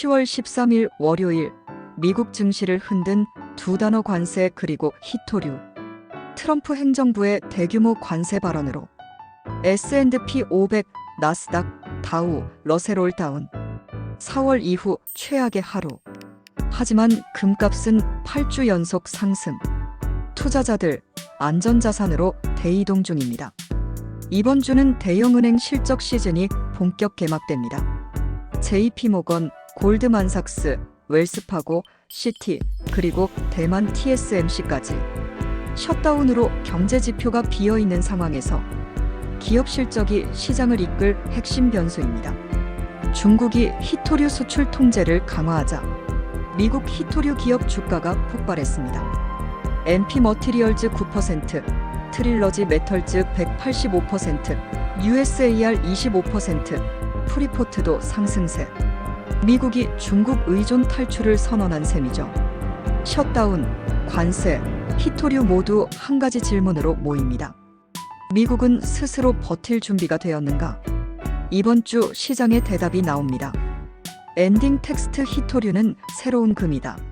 10월 13일 월요일 미국 증시를 흔든 두 단어 관세 그리고 히토류. 트럼프 행정부의 대규모 관세 발언으로 S&P 500, 나스닥, 다우, 러셀올 다운. 4월 이후 최악의 하루. 하지만 금값은 8주 연속 상승. 투자자들 안전자산으로 대이동 중입니다. 이번 주는 대형은행 실적 시즌이 본격 개막됩니다. JP모건, 골드만삭스, 웰스파고, 시티, 그리고 대만 TSMC까지 셧다운으로 경제 지표가 비어 있는 상황에서 기업 실적이 시장을 이끌 핵심 변수입니다. 중국이 히토류 수출 통제를 강화하자 미국 히토류 기업 주가가 폭발했습니다. MP 머티리얼즈 9%, 트릴러지 메털즈 185%, USAR 25%, 프리포트도 상승세. 미국이 중국 의존 탈출을 선언한 셈이죠. 셧다운, 관세, 히토류 모두 한 가지 질문으로 모입니다. 미국은 스스로 버틸 준비가 되었는가? 이번 주 시장의 대답이 나옵니다. 엔딩 텍스트 히토류는 새로운 금이다.